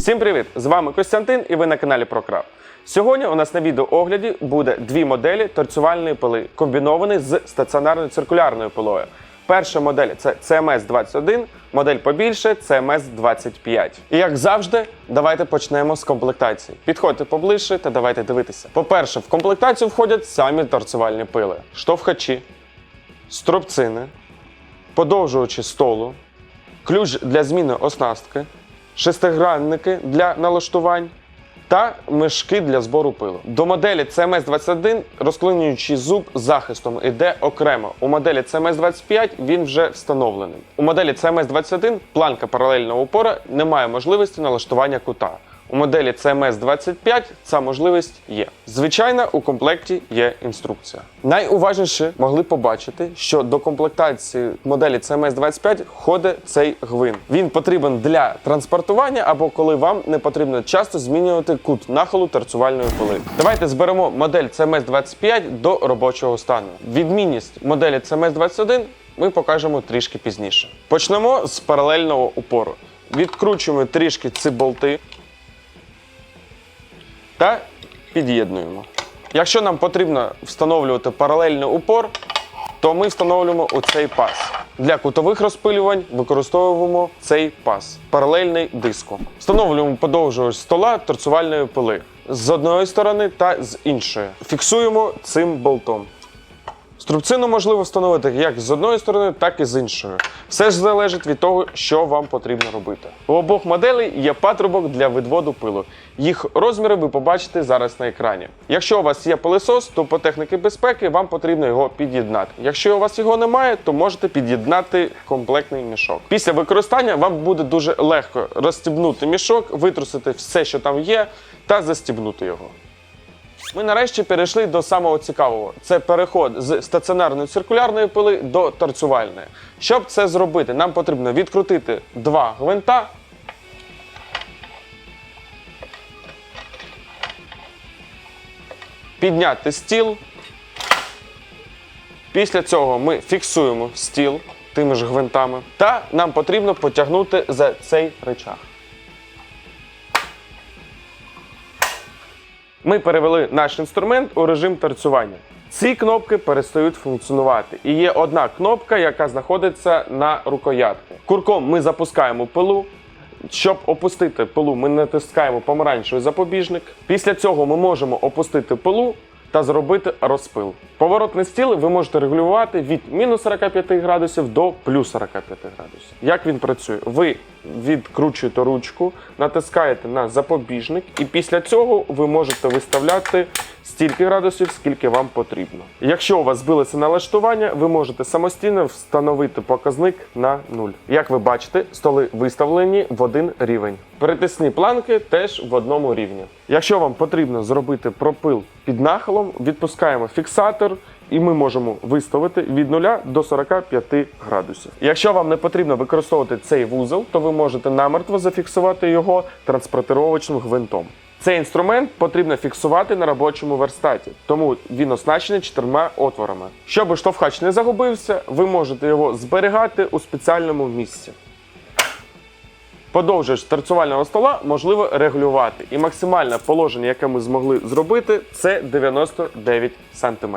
Всім привіт! З вами Костянтин і ви на каналі ProCraft. Сьогодні у нас на відеоогляді буде дві моделі торцювальної пили, комбіновані з стаціонарною циркулярною пилою. Перша модель це CMS 21, модель побільше CMS 25. І як завжди, давайте почнемо з комплектації. Підходьте поближче та давайте дивитися. По-перше, в комплектацію входять самі торцювальні пили: штовхачі, стропцини, подовжувачі столу, ключ для зміни оснастки, шестигранники для налаштувань та мешки для збору пилу. До моделі CMS21 розклинюючий зуб захистом іде окремо. У моделі CMS25 він вже встановлений. У моделі CMS21 планка паралельного упора не має можливості налаштування кута. У моделі CMS25 ця можливість є. Звичайно, у комплекті є інструкція. Найуважніше могли побачити, що до комплектації моделі CMS25 входить цей гвин. Він потрібен для транспортування або коли вам не потрібно часто змінювати кут нахилу торцювальної пили. Давайте зберемо модель CMS25 до робочого стану. Відмінність моделі CMS21 ми покажемо трішки пізніше. Почнемо з паралельного упору. Відкручуємо трішки ці болти та під'єднуємо. Якщо нам потрібно встановлювати паралельний упор, то ми встановлюємо оцей пас. Для кутових розпилювань використовуємо цей пас паралельний диску. Встановлюємо подовжувач стола торцювальної пили з одної сторони та з іншої. Фіксуємо цим болтом. Струбцину можливо встановити як з одної сторони, так і з іншої. Все ж залежить від того, що вам потрібно робити. У обох моделей є патрубок для відводу пилу. Їх розміри ви побачите зараз на екрані. Якщо у вас є пилесос, то по техніці безпеки вам потрібно його під'єднати. Якщо у вас його немає, то можете під'єднати комплектний мішок. Після використання вам буде дуже легко розстібнути мішок, витрусити все, що там є, та застібнути його. Ми нарешті перейшли до самого цікавого: це переход з стаціонарної циркулярної пили до торцювальної. Щоб це зробити, нам потрібно відкрутити два гвинта. Підняти стіл. Після цього ми фіксуємо стіл тими ж гвинтами. Та нам потрібно потягнути за цей речах. Ми перевели наш інструмент у режим торцювання. Ці кнопки перестають функціонувати. І є одна кнопка, яка знаходиться на рукоятку. Курком ми запускаємо пилу. Щоб опустити пилу, ми натискаємо помаранчевий запобіжник. Після цього ми можемо опустити пилу та зробити розпил. Поворотний стіл ви можете регулювати від мінус 45 градусів до плюс 45 градусів. Як він працює? Ви відкручуєте ручку, натискаєте на запобіжник, і після цього ви можете виставляти стільки градусів, скільки вам потрібно. Якщо у вас збилося налаштування, ви можете самостійно встановити показник на 0. Як ви бачите, столи виставлені в один рівень. Перетисні планки теж в одному рівні. Якщо вам потрібно зробити пропил під нахилом, відпускаємо фіксатор. І ми можемо виставити від 0 до 45 градусів. Якщо вам не потрібно використовувати цей вузол, то ви можете намертво зафіксувати його транспортировочним гвинтом. Цей інструмент потрібно фіксувати на робочому верстаті, тому він оснащений чотирма отворами. Щоб штовхач не загубився, ви можете його зберігати у спеціальному місці. Подовжувач торцювального стола можливо регулювати, і максимальне положення, яке ми змогли зробити, це 99 см.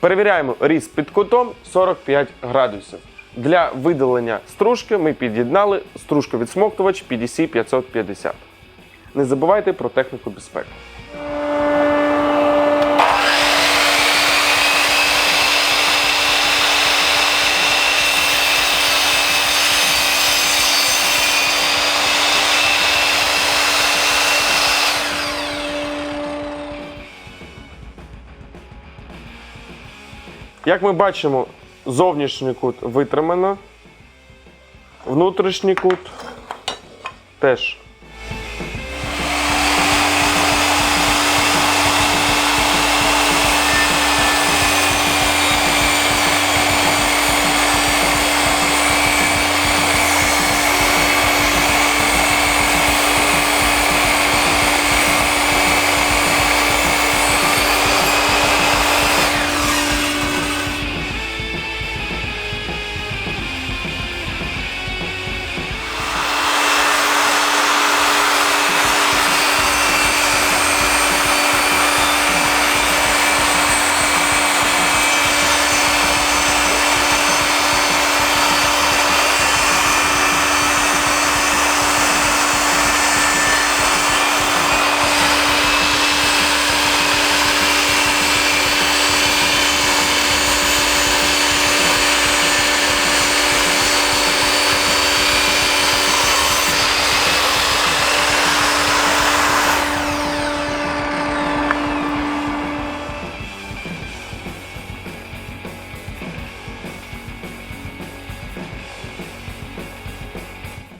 Перевіряємо різ під кутом 45 градусів. Для видалення стружки ми під'єднали стружковідсмоктувач PDC 550. Не забувайте про техніку безпеки. Як ми бачимо, зовнішній кут витримано, внутрішній кут теж.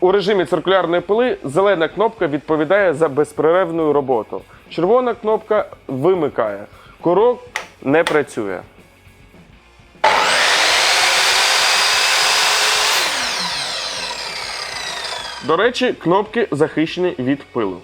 У режимі циркулярної пили зелена кнопка відповідає за безперервну роботу. Червона кнопка вимикає. Курок не працює. До речі, кнопки захищені від пилу.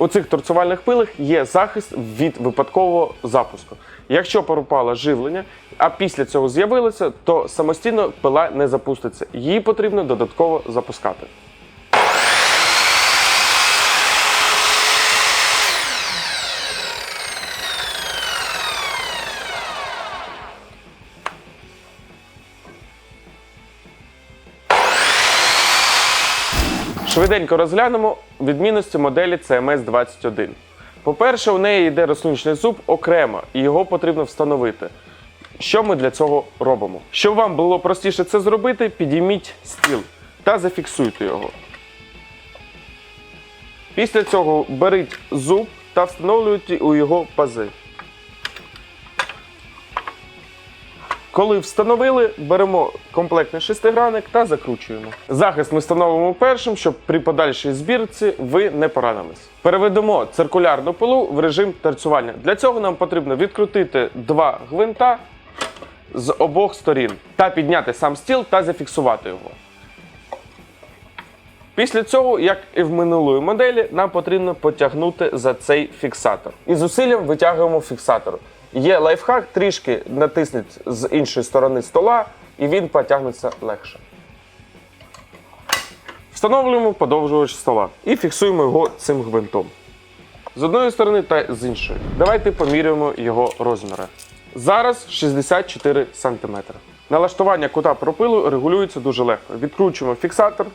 У цих торцювальних пилах є захист від випадкового запуску. Якщо порупало живлення, а після цього з'явилося, то самостійно пила не запуститься. Її потрібно додатково запускати. Швиденько розглянемо відмінності моделі CMS 21. По-перше, у неї йде розсуночний зуб окремо, і його потрібно встановити. Що ми для цього робимо? Щоб вам було простіше це зробити, підійміть стіл та зафіксуйте його. Після цього беріть зуб та встановлюйте у його пази. Коли встановили, беремо комплектний шестигранник та закручуємо. Захист ми встановимо першим, щоб при подальшій збірці ви не поранились. Переведемо циркулярну пилу в режим терцювання. Для цього нам потрібно відкрутити два гвинта з обох сторін та підняти сам стіл та зафіксувати його. Після цього, як і в минулої моделі, нам потрібно потягнути за цей фіксатор. І зусиллям витягуємо фіксатор. Є лайфхак, трішки натисніть з іншої сторони стола, і він потягнеться легше. Встановлюємо подовжувач стола і фіксуємо його цим гвинтом. З одної сторони та з іншої. Давайте поміряємо його розміри. Зараз 64 см. Налаштування кута пропилу регулюється дуже легко. Відкручуємо фіксатор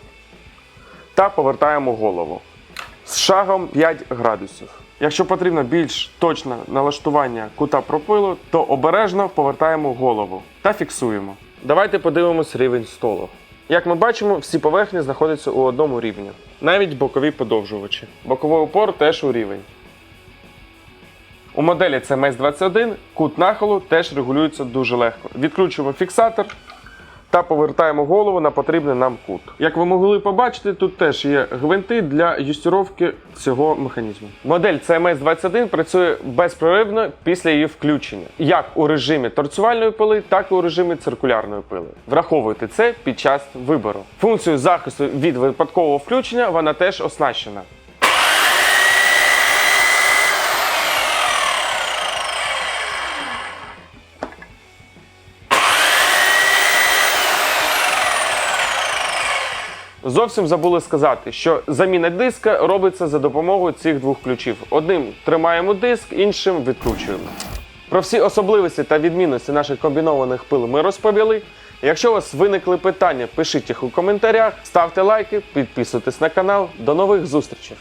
та повертаємо голову з шагом 5 градусів. Якщо потрібно більш точне налаштування кута пропилу, то обережно повертаємо голову та фіксуємо. Давайте подивимось рівень столу. Як ми бачимо, всі поверхні знаходяться у одному рівні, навіть бокові подовжувачі. Боковий упор теж у рівень. У моделі CMS21 кут нахилу теж регулюється дуже легко. Відкручуємо фіксатор та повертаємо голову на потрібний нам кут. Як ви могли побачити, тут теж є гвинти для юстировки цього механізму. Модель CMS21 працює безперервно після її включення, як у режимі торцювальної пили, так і у режимі циркулярної пили. Враховуйте це під час вибору. Функцію захисту від випадкового включення вона теж оснащена. Зовсім забули сказати, що заміна диска робиться за допомогою цих двох ключів. Одним тримаємо диск, іншим відкручуємо. Про всі особливості та відмінності наших комбінованих пил ми розповіли. Якщо у вас виникли питання, пишіть їх у коментарях, ставте лайки, підписуйтесь на канал. До нових зустрічей!